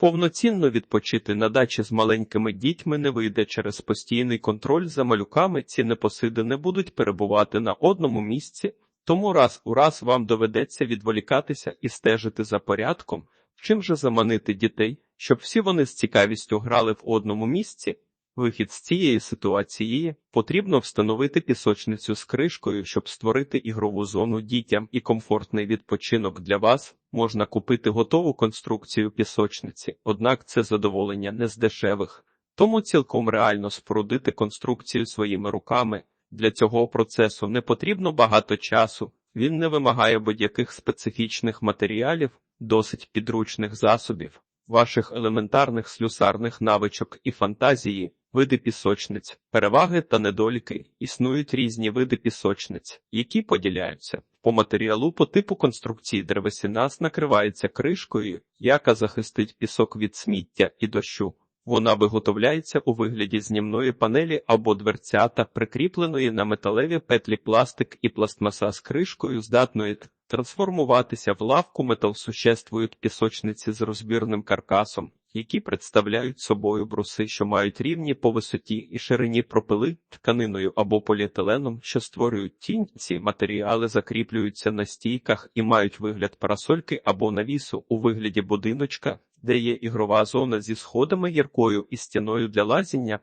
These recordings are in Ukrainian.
Повноцінно відпочити на дачі з маленькими дітьми не вийде через постійний контроль за малюками. Ці непосиди не будуть перебувати на одному місці, тому раз у раз вам доведеться відволікатися і стежити за порядком. Чим же заманити дітей, щоб всі вони з цікавістю грали в одному місці? Вихід з цієї ситуації потрібно встановити пісочницю з кришкою, щоб створити ігрову зону дітям і комфортний відпочинок для вас. Можна купити готову конструкцію пісочниці, однак це задоволення не з дешевих, тому цілком реально спорудити конструкцію своїми руками. Для цього процесу не потрібно багато часу, він не вимагає будь-яких специфічних матеріалів, досить підручних засобів, ваших елементарних слюсарних навичок і фантазії. Види пісочниць, переваги та недоліки. Існують різні види пісочниць, які поділяються. По матеріалу по типу конструкції древесина накривається кришкою, яка захистить пісок від сміття і дощу. Вона виготовляється у вигляді знімної панелі або дверцята, прикріпленої на металеві петлі пластик і пластмаса з кришкою, здатної трансформуватися в лавку метал существують пісочниці з розбірним каркасом, які представляють собою бруси, що мають рівні по висоті і ширині пропили тканиною або поліетиленом, що створюють тінь. Ці матеріали закріплюються на стійках і мають вигляд парасольки або навісу у вигляді будиночка, де є ігрова зона зі сходами гіркою і стіною для лазіння.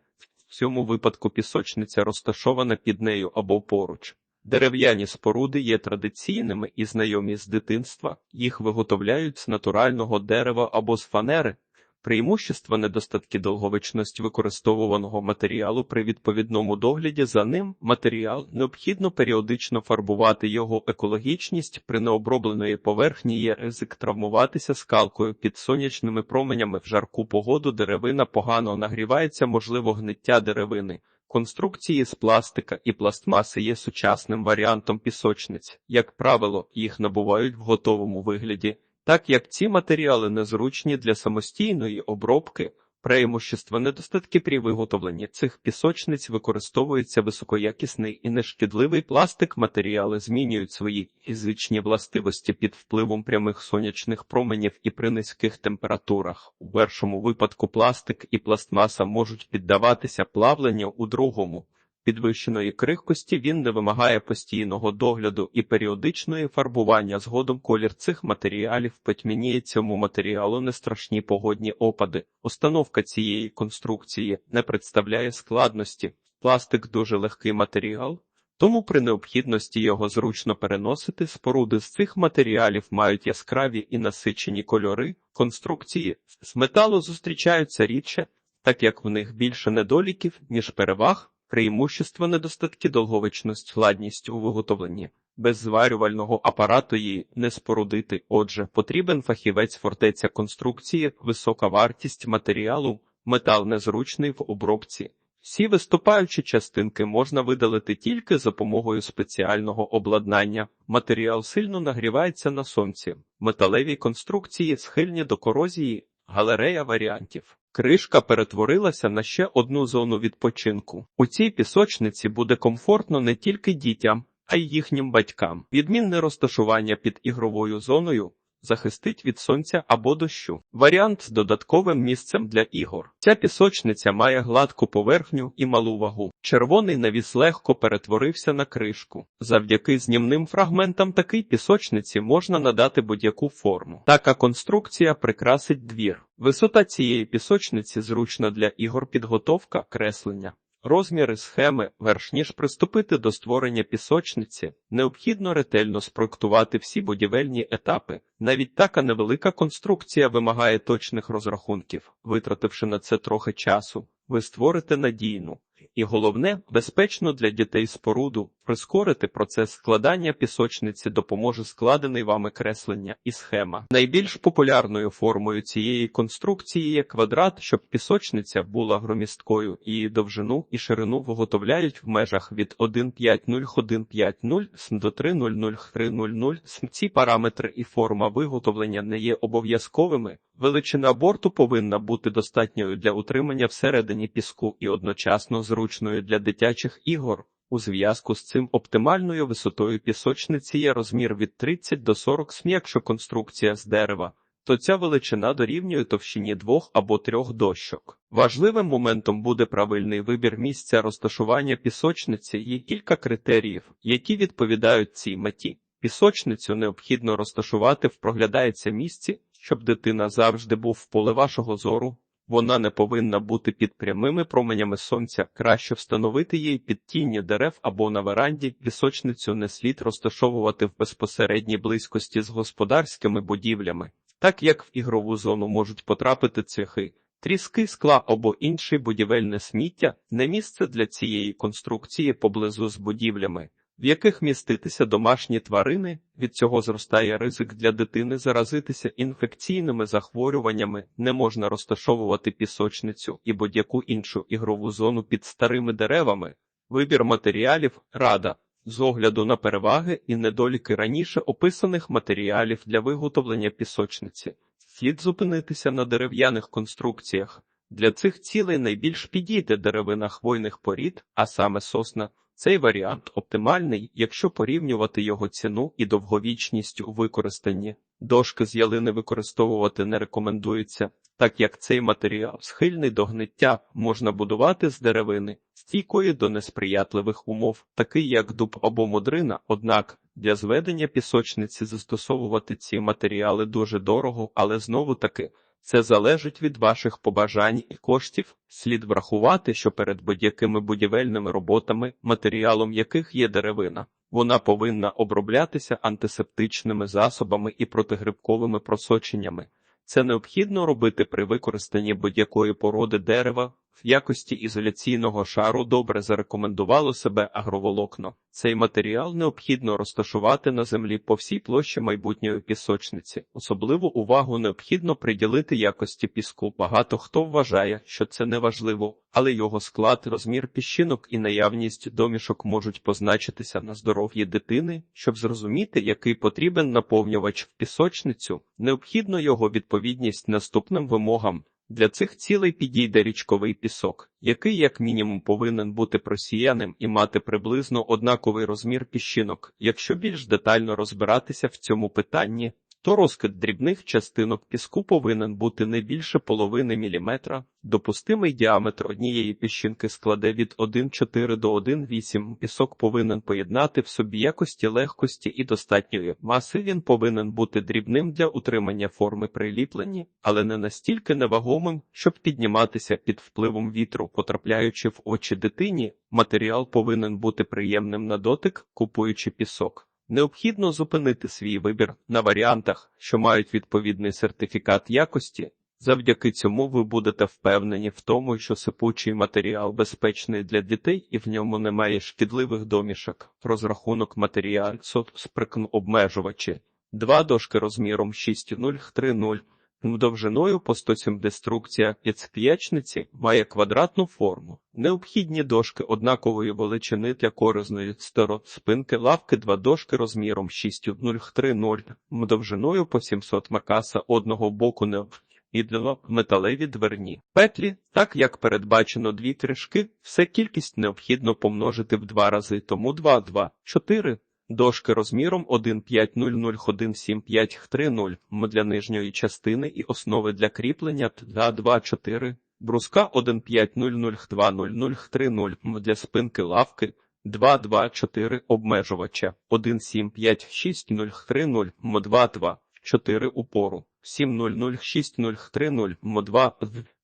В цьому випадку пісочниця розташована під нею або поруч. Дерев'яні споруди є традиційними і знайомі з дитинства, їх виготовляють з натурального дерева або з фанери. Преимущества недостатки довговічності використовуваного матеріалу при відповідному догляді за ним матеріал необхідно періодично фарбувати його екологічність при необробленої поверхні є ризик травмуватися скалкою під сонячними променями в жарку погоду деревина погано нагрівається, можливо, гниття деревини. Конструкції з пластика і пластмаси є сучасним варіантом пісочниць. Як правило, їх набувають в готовому вигляді. Так як ці матеріали незручні для самостійної обробки, преимущества недостатки при виготовленні цих пісочниць використовується високоякісний і нешкідливий пластик. Матеріали змінюють свої фізичні властивості під впливом прямих сонячних променів і при низьких температурах. У першому випадку пластик і пластмаса можуть піддаватися плавленню у другому підвищеної крихкості він не вимагає постійного догляду і періодичної фарбування. Згодом колір цих матеріалів потьмяніє цьому матеріалу не страшні погодні опади. Установка цієї конструкції не представляє складності. Пластик дуже легкий матеріал. Тому при необхідності його зручно переносити споруди з цих матеріалів мають яскраві і насичені кольори. Конструкції з металу зустрічаються рідше, так як в них більше недоліків, ніж переваг. Преимущество недостатки довговічність, складність у виготовленні. Без зварювального апарату її не спорудити. Отже, потрібен фахівець фортеця конструкції, висока вартість матеріалу, метал незручний в обробці. Всі виступаючі частинки можна видалити тільки за допомогою спеціального обладнання. Матеріал сильно нагрівається на сонці. Металеві конструкції схильні до корозії, галерея варіантів. Кришка перетворилася на ще одну зону відпочинку. У цій пісочниці буде комфортно не тільки дітям, а й їхнім батькам. Відмінне розташування під ігровою зоною захистить від сонця або дощу. Варіант з додатковим місцем для ігор. Ця пісочниця має гладку поверхню і малу вагу. Червоний навіс легко перетворився на кришку. Завдяки знімним фрагментам такій пісочниці можна надати будь-яку форму. Така конструкція прикрасить двір. Висота цієї пісочниці зручна для ігор підготовка, креслення. Розміри схеми, верш ніж приступити до створення пісочниці, необхідно ретельно спроектувати всі будівельні етапи. Навіть така невелика конструкція вимагає точних розрахунків. Витративши на це трохи часу, ви створите надійну і головне, безпечно для дітей споруду, прискорити процес складання пісочниці допоможе складений вами креслення і схема. Найбільш популярною формою цієї конструкції є квадрат, щоб пісочниця була громісткою, її довжину і ширину виготовляють в межах від 1,50-1,50 см до 3,00-3,00 см. Ці параметри і форма виготовлення не є обов'язковими. Величина борту повинна бути достатньою для утримання всередині піску і одночасно зручною для дитячих ігор. У зв'язку з цим оптимальною висотою пісочниці є розмір від 30 до 40 см, якщо конструкція з дерева, то ця величина дорівнює товщині двох або трьох дощок. Важливим моментом буде правильний вибір місця розташування пісочниці. Є кілька критеріїв, які відповідають цій меті. Пісочницю необхідно розташувати в проглядається місці, щоб дитина завжди був в поле вашого зору. Вона не повинна бути під прямими променями сонця. Краще встановити її під тінню дерев або на веранді. Пісочницю не слід розташовувати в безпосередній близькості з господарськими будівлями, так як в ігрову зону можуть потрапити цвяхи. Тріски скла або інше будівельне сміття не місце для цієї конструкції поблизу з будівлями, в яких міститися домашні тварини. Від цього зростає ризик для дитини заразитися інфекційними захворюваннями. Не можна розташовувати пісочницю і будь-яку іншу ігрову зону під старими деревами. Вибір матеріалів рада. З огляду на переваги і недоліки раніше описаних матеріалів для виготовлення пісочниці, слід зупинитися на дерев'яних конструкціях. Для цих цілей найбільш підійде деревина хвойних порід, а саме сосна. Цей варіант оптимальний, якщо порівнювати його ціну і довговічність у використанні. Дошки з ялини використовувати не рекомендується, так як цей матеріал схильний до гниття можна будувати з деревини, стійкої до несприятливих умов, такий як дуб або модрина, однак для зведення пісочниці застосовувати ці матеріали дуже дорого, але знову таки. Це залежить від ваших побажань і коштів. Слід врахувати, що перед будь-якими будівельними роботами, матеріалом яких є деревина, вона повинна оброблятися антисептичними засобами і протигрибковими просоченнями. Це необхідно робити при використанні будь-якої породи дерева. В якості ізоляційного шару добре зарекомендувало себе агроволокно. Цей матеріал необхідно розташувати на землі по всій площі майбутньої пісочниці. Особливу увагу необхідно приділити якості піску. Багато хто вважає, що це не важливо, але його склад, розмір піщинок і наявність домішок можуть позначитися на здоров'ї дитини. Щоб зрозуміти, який потрібен наповнювач в пісочницю, необхідно його відповідність наступним вимогам. Для цих цілей підійде річковий пісок, який, як мінімум, повинен бути просіяним і мати приблизно однаковий розмір піщинок. Якщо більш детально розбиратися в цьому питанні, то розкид дрібних частинок піску повинен бути не більше половини міліметра. Допустимий діаметр однієї піщинки складе від 1,4 до 1,8. Пісок повинен поєднати в собі якості легкості і достатньої маси. Він повинен бути дрібним для утримання форми приліплені, але не настільки невагомим, щоб підніматися під впливом вітру, потрапляючи в очі дитині. Матеріал повинен бути приємним на дотик, купуючи пісок. Необхідно зупинити свій вибір на варіантах, що мають відповідний сертифікат якості. Завдяки цьому ви будете впевнені в тому, що сипучий матеріал безпечний для дітей і в ньому немає шкідливих домішок. Розрахунок матеріалу сприкн обмежувачі. Два дошки розміром 6,030 довжиною по 107 деструкція підсп'ячниці має квадратну форму. Необхідні дошки однакової величини для корисної старо спинки лавки, два дошки розміром 6,030 довжиною по 700 макаса одного боку не і два металеві дверні петлі, так як передбачено дві кришки, все кількість необхідно помножити в два рази, тому 2, 2, 4. Дошки розміром 150017530 м для нижньої частини і основи для кріплення 224, бруска 150020030 м для спинки лавки 224 обмежувача. 1756030 м 22 4 упору. 706030 м 2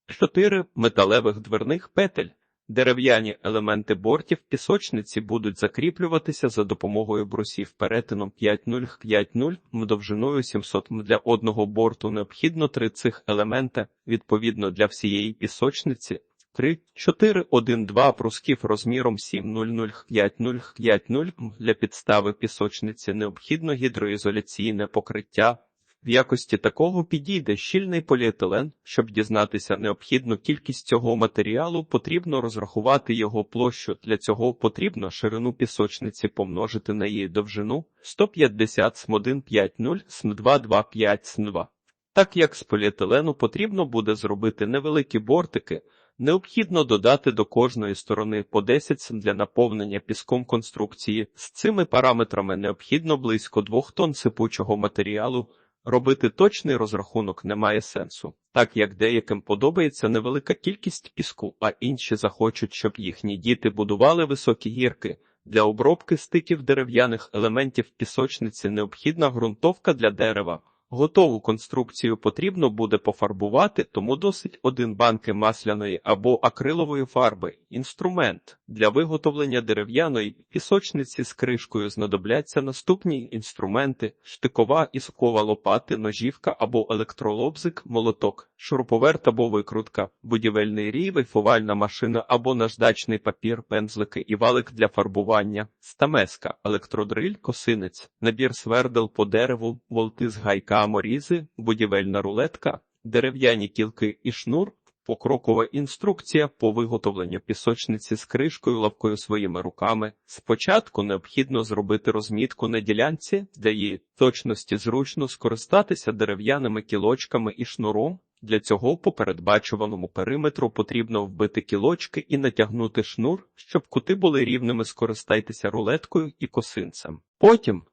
4 металевих дверних петель Дерев'яні елементи бортів пісочниці будуть закріплюватися за допомогою брусів перетином 5,0-5,0 м довжиною 700 м. Для одного борту необхідно три цих елемента, відповідно для всієї пісочниці. 3, 4, 1, 2 прусків розміром 7,00-5,0-5,0. Для підстави пісочниці необхідно гідроізоляційне покриття. В якості такого підійде щільний поліетилен. Щоб дізнатися необхідну кількість цього матеріалу, потрібно розрахувати його площу. Для цього потрібно ширину пісочниці помножити на її довжину 150 см 150 см 225 см 2. Так як з поліетилену потрібно буде зробити невеликі бортики, необхідно додати до кожної сторони по 10 см для наповнення піском конструкції. З цими параметрами необхідно близько 2 тонн сипучого матеріалу. Робити точний розрахунок немає сенсу, так як деяким подобається невелика кількість піску, а інші захочуть, щоб їхні діти будували високі гірки. Для обробки стиків дерев'яних елементів пісочниці необхідна ґрунтовка для дерева. Готову конструкцію потрібно буде пофарбувати, тому досить один банки масляної або акрилової фарби. Інструмент для виготовлення дерев'яної пісочниці з кришкою знадобляться наступні інструменти: штикова і сокова лопати, ножівка або електролобзик, молоток, шуруповерт або викрутка, будівельний рій, вейфувальна машина або наждачний папір, пензлики і валик для фарбування, стамеска, електродриль, косинець, набір свердел по дереву, волти з гайка, морізи, будівельна рулетка, дерев'яні кілки і шнур. Покрокова інструкція по виготовленню пісочниці з кришкою лавкою своїми руками. Спочатку необхідно зробити розмітку на ділянці, для її точності зручно скористатися дерев'яними кілочками і шнуром. Для цього по передбачуваному периметру потрібно вбити кілочки і натягнути шнур, щоб кути були рівними. Скористайтеся рулеткою і косинцем. Потім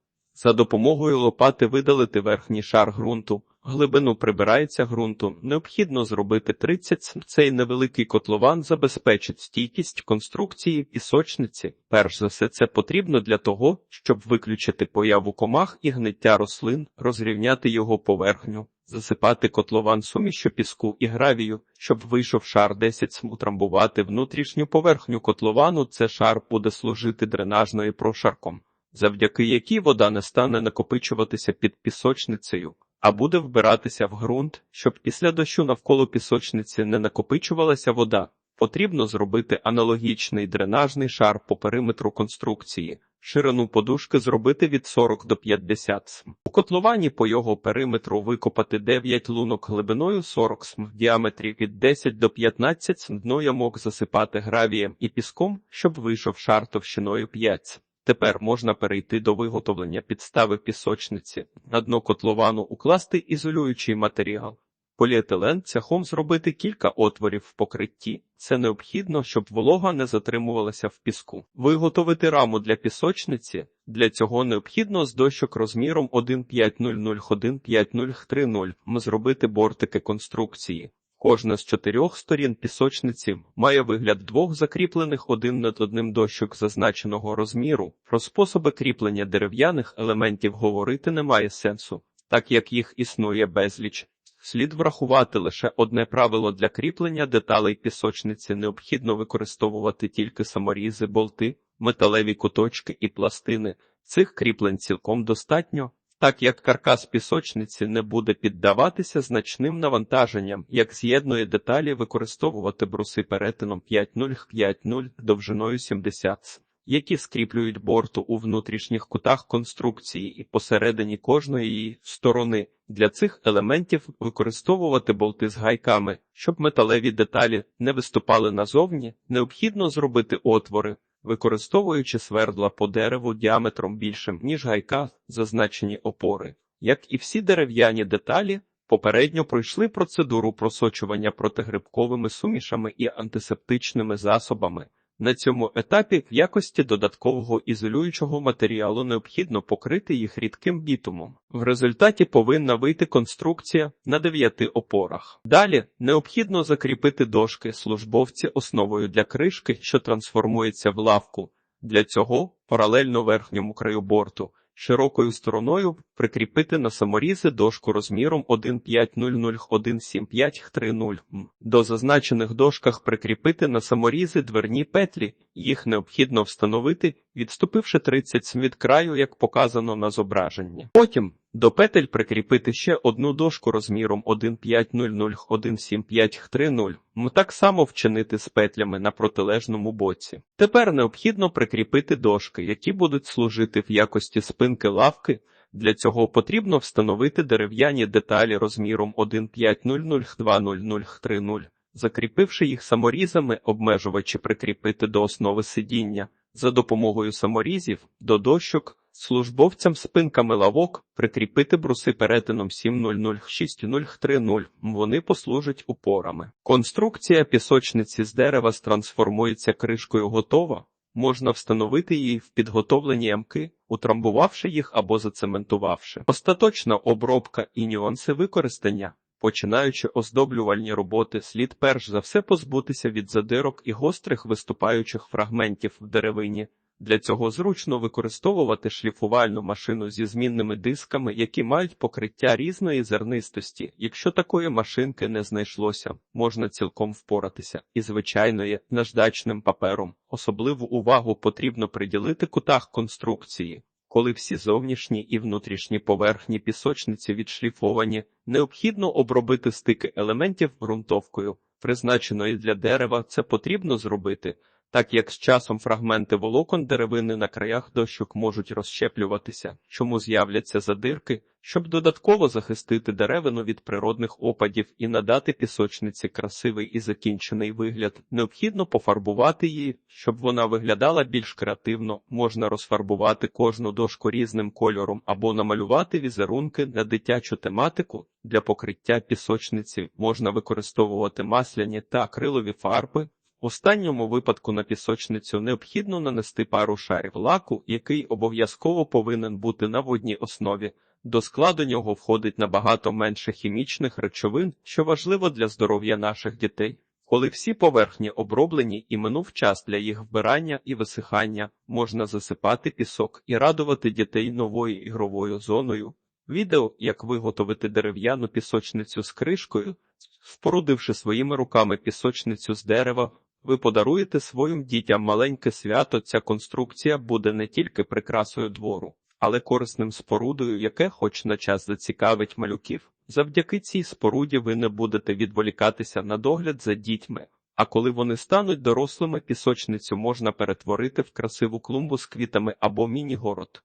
за допомогою лопати видалити верхній шар ґрунту. Глибину прибирається ґрунту. Необхідно зробити 30 см. Цей невеликий котлован забезпечить стійкість конструкції пісочниці. Перш за все, це потрібно для того, щоб виключити появу комах і гниття рослин, розрівняти його поверхню, засипати котлован сумішю піску і гравію, щоб вийшов шар 10 см. Утрамбувати внутрішню поверхню котловану. Це шар буде служити дренажною прошарком завдяки якій вода не стане накопичуватися під пісочницею, а буде вбиратися в ґрунт, щоб після дощу навколо пісочниці не накопичувалася вода. Потрібно зробити аналогічний дренажний шар по периметру конструкції, ширину подушки зробити від 40 до 50 см. У котловані по його периметру викопати 9 лунок глибиною 40 см, в діаметрі від 10 до 15 см, дно ямок засипати гравієм і піском, щоб вийшов шар товщиною 5 см. Тепер можна перейти до виготовлення підстави пісочниці, на дно котловану укласти ізолюючий матеріал. Поліетилен цяхом зробити кілька отворів в покритті. Це необхідно, щоб волога не затримувалася в піску. Виготовити раму для пісочниці. Для цього необхідно з дощок розміром 150015030 зробити бортики конструкції. Кожна з чотирьох сторін пісочниці має вигляд двох закріплених один над одним дощок зазначеного розміру. Про способи кріплення дерев'яних елементів говорити немає сенсу, так як їх існує безліч. Слід врахувати лише одне правило для кріплення деталей пісочниці необхідно використовувати тільки саморізи, болти, металеві куточки і пластини. Цих кріплень цілком достатньо. Так як каркас пісочниці не буде піддаватися значним навантаженням, як з'єднує деталі використовувати бруси перетином 5,0-5,0 довжиною 70 см, які скріплюють борту у внутрішніх кутах конструкції і посередині кожної її сторони. Для цих елементів використовувати болти з гайками, щоб металеві деталі не виступали назовні, необхідно зробити отвори використовуючи свердла по дереву діаметром більшим, ніж гайка, зазначені опори. Як і всі дерев'яні деталі, попередньо пройшли процедуру просочування протигрибковими сумішами і антисептичними засобами. На цьому етапі в якості додаткового ізолюючого матеріалу необхідно покрити їх рідким бітумом. В результаті повинна вийти конструкція на дев'яти опорах. Далі необхідно закріпити дошки службовці основою для кришки, що трансформується в лавку. Для цього паралельно верхньому краю борту широкою стороною прикріпити на саморізи дошку розміром 150017530. До зазначених дошках прикріпити на саморізи дверні петлі. Їх необхідно встановити, відступивши 30 см від краю, як показано на зображенні. Потім до петель прикріпити ще одну дошку розміром 150017530. Так само вчинити з петлями на протилежному боці. Тепер необхідно прикріпити дошки, які будуть служити в якості спинки лавки. Для цього потрібно встановити дерев'яні деталі розміром 150020030, закріпивши їх саморізами, обмежувачі прикріпити до основи сидіння. За допомогою саморізів до дощок службовцям спинками лавок прикріпити бруси перетином 7006030. Вони послужать упорами. Конструкція пісочниці з дерева трансформується кришкою готова. Можна встановити її в підготовлені ямки. утрамбувавши їх або зацементувавши. Остаточна обробка і нюанси використання. Починаючи оздоблювальні роботи, слід перш за все позбутися від задирок і гострих виступаючих фрагментів в деревині. Для цього зручно використовувати шліфувальну машину зі змінними дисками, які мають покриття різної зернистості. Якщо такої машинки не знайшлося, можна цілком впоратися і звичайною наждачним папером. Особливу увагу потрібно приділити кутах конструкції. Коли всі зовнішні і внутрішні поверхні пісочниці відшліфовані, необхідно обробити стики елементів ґрунтовкою. Призначеної для дерева це потрібно зробити, так як з часом фрагменти волокон деревини на краях дощок можуть розщеплюватися, чому з'являться задирки, щоб додатково захистити деревину від природних опадів і надати пісочниці красивий і закінчений вигляд. Необхідно пофарбувати її, щоб вона виглядала більш креативно. Можна розфарбувати кожну дошку різним кольором або намалювати візерунки на дитячу тематику. Для покриття пісочниці можна використовувати масляні та акрилові фарби. Останньому випадку на пісочницю необхідно нанести пару шарів лаку, який обов'язково повинен бути на водній основі. До складу нього входить набагато менше хімічних речовин, що важливо для здоров'я наших дітей. Коли всі поверхні оброблені і минув час для їх вбирання і висихання, можна засипати пісок і радувати дітей новою ігровою зоною. Відео, як виготовити дерев'яну пісочницю з кришкою, спорудивши своїми руками пісочницю з дерева, ви подаруєте своїм дітям маленьке свято. Ця конструкція буде не тільки прикрасою двору, але корисним спорудою, яке хоч на час зацікавить малюків. Завдяки цій споруді ви не будете відволікатися на догляд за дітьми. А коли вони стануть дорослими, пісочницю можна перетворити в красиву клумбу з квітами або міні-город.